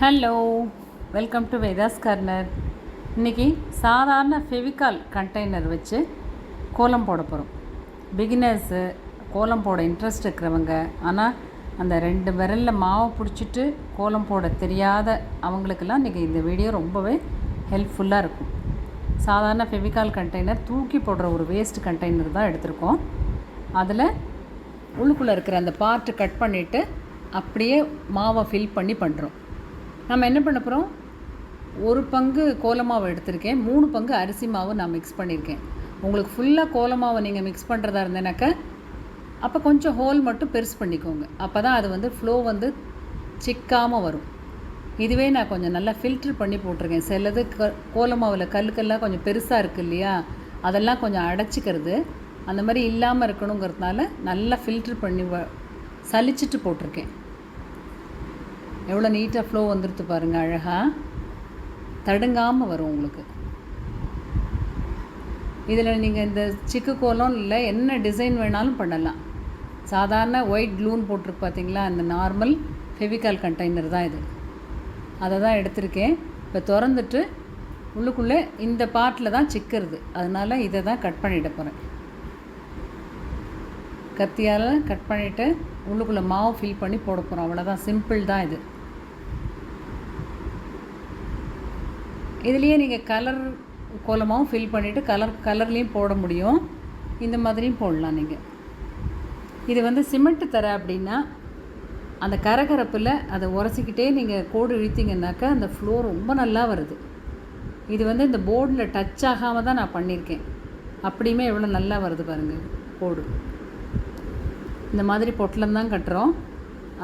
Hello welcome to Vedas corner இன்றைக்கி சாதாரண Fevicol container வச்சு கோலம் போட போகிறோம் பிகினர்ஸு கோலம் போட இன்ட்ரெஸ்ட் இருக்கிறவங்க ஆனால் அந்த ரெண்டு விரலில் மாவை பிடிச்சிட்டு கோலம் போட தெரியாத அவங்களுக்கெல்லாம் இன்றைக்கி இந்த வீடியோ ரொம்பவே ஹெல்ப்ஃபுல்லாக இருக்கும். சாதாரண ஃபெவிகால் கண்டெய்னர் தூக்கி போடுற ஒரு வேஸ்ட் கண்டெய்னர் தான் எடுத்திருக்கோம். அதில் உள்ளுக்குள்ளே இருக்கிற அந்த பார்ட்டு கட் பண்ணிவிட்டு அப்படியே மாவை ஃபில் பண்ணி பண்ணுறோம் நம்ம என்ன பண்ண போகிறோம் ஒரு பங்கு கோலமாவு எடுத்திருக்கேன். மூணு பங்கு அரிசி மாவு நான் மிக்ஸ் பண்ணியிருக்கேன் உங்களுக்கு ஃபுல்லாக கோலமாவை நீங்கள் மிக்ஸ் பண்ணுறதா இருந்தேனாக்க அப்போ கொஞ்சம் ஹோல் மட்டும் பெருசு பண்ணிக்கோங்க. அப்போ தான் அது வந்து ஃப்ளோ வந்து சிக்காமல் வரும். இதுவே நான் கொஞ்சம் நல்லா ஃபில்ட்ரு பண்ணி போட்டிருக்கேன். சிலது க கோலமாவில் கல்லுக்கெல்லாம் கொஞ்சம் பெருசாக இருக்குது இல்லையா? அதெல்லாம் கொஞ்சம் அடைச்சிக்கிறது. அந்த மாதிரி இல்லாமல் இருக்கணுங்கிறதுனால நல்லா ஃபில்ட்ரு பண்ணி வ சலிச்சிட்டு போட்டிருக்கேன். எவ்வளோ நீட்டாக ஃப்ளோ வந்துடுத்து பாருங்கள் அழகாக தடுங்காமல் வரும் உங்களுக்கு. இதில் நீங்கள் இந்த சிக்கு கோலம் இல்லை என்ன டிசைன் வேணாலும் பண்ணலாம். சாதாரண ஒயிட் க்ளூன் போட்டிருக்கு பார்த்தீங்களா அந்த நார்மல் ஃபெவிகால் கண்டெய்னர் தான் இது. அதை தான் எடுத்திருக்கேன். இப்போ திறந்துட்டு உள்ளுக்குள்ளே இந்த பார்ட்டில் தான் சிக்கிறது. அதனால் இதை தான் கட் பண்ணிட போகிறேன் கத்தியால் கட் பண்ணிவிட்டு உள்ளுக்குள்ளே மாவு ஃபில் பண்ணி போட போகிறோம் அவ்வளோதான் சிம்பிள் தான் இது. இதுலேயே நீங்கள் கலர் கோலமாகவும் ஃபில் பண்ணிவிட்டு கலர் கலர்லேயும் போட முடியும். இந்த மாதிரியும் போடலாம் நீங்கள் இது வந்து சிமெண்ட்டு தர அப்படின்னா அந்த கரகரப்பில் அதை உரசிக்கிட்டே நீங்கள் கோடு இழுத்தீங்கன்னாக்கா அந்த ஃப்ளோ ரொம்ப நல்லா வருது. இது வந்து இந்த போர்டில் டச் ஆகாமல் தான் நான் பண்ணியிருக்கேன். அப்படியுமே எவ்வளோ நல்லா வருது பாருங்கள் கோடு. இந்த மாதிரி பொட்டலம் தான் கட்டுறோம்.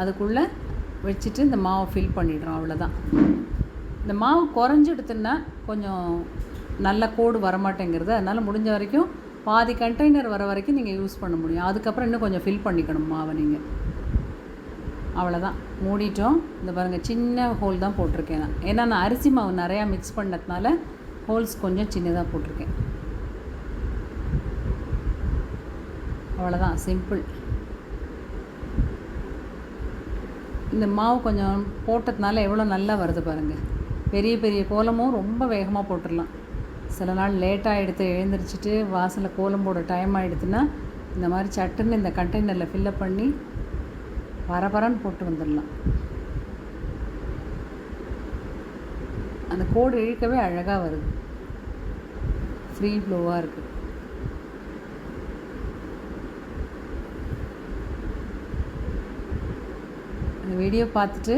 அதுக்குள்ளே வச்சுட்டு இந்த மாவை ஃபில் பண்ணிடுறோம் அவ்வளோதான் இந்த மாவு குறைஞ்சிடுத்துன்னா கொஞ்சம் நல்ல கோடு வரமாட்டேங்கிறது. அதனால் முடிஞ்ச வரைக்கும் பாதி கண்டெய்னர் வர வரைக்கும் நீங்கள் யூஸ் பண்ண முடியும். அதுக்கப்புறம் இன்னும் கொஞ்சம் ஃபில் பண்ணிக்கணும் மாவை நீங்கள் அவ்வளோதான் மூடிட்டோம். இந்த பாருங்கள் சின்ன ஹோல் தான் போட்டிருக்கேன் நான். ஏன்னா நான் அரிசி மாவு நிறையா மிக்ஸ் பண்ணதுனால ஹோல்ஸ் கொஞ்சம் சின்னதாக போட்டிருக்கேன். அவ்வளோதான் சிம்பிள் இந்த மாவு கொஞ்சம் போட்டதுனால எவ்வளோ நல்லா வருது பாருங்கள் பெரிய பெரிய கோலமும் ரொம்ப வேகமாக போட்டுடலாம். சில நாள் லேட்டாக எடுத்து எழுந்திரிச்சிட்டு வாசலில் கோலம் போட டைம் ஆகிடுதுன்னா இந்த மாதிரி சட்டுன்னு இந்த கண்டெய்னரில் ஃபில்லப் பண்ணி பரபரன்னு போட்டு வந்துடலாம். அந்த கோடு இழுக்கவே அழகாக வருது. ஃப்ரீ ஃப்ளோவாக இருக்குது அந்த வீடியோ பார்த்துட்டு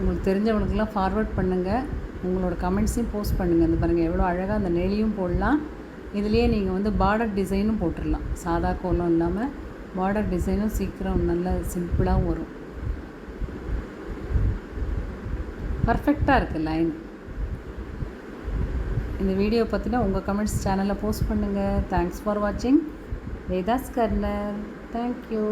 உங்களுக்கு தெரிஞ்சவங்களுக்குலாம் ஃபார்வர்ட் பண்ணுங்கள் உங்களோட கமெண்ட்ஸையும் போஸ்ட் பண்ணுங்கள் இந்த பாருங்கள் எவ்வளோ அழகாக அந்த நெளியும் போடலாம். இதுலேயே நீங்கள் வந்து பார்டர் டிசைனும் போட்டுடலாம். சாதா கோலம் இல்லாமல் பார்டர் டிசைனும் சீக்கிரம் நல்ல சிம்பிளாகவும் வரும். பர்ஃபெக்டாக இருக்குது லைன் இந்த வீடியோ பற்றினா உங்கள் கமெண்ட்ஸ் சேனலில் போஸ்ட் பண்ணுங்கள் தேங்க்ஸ் ஃபார் வாட்சிங் வேதாஸ் கர்னர் தேங்க்யூ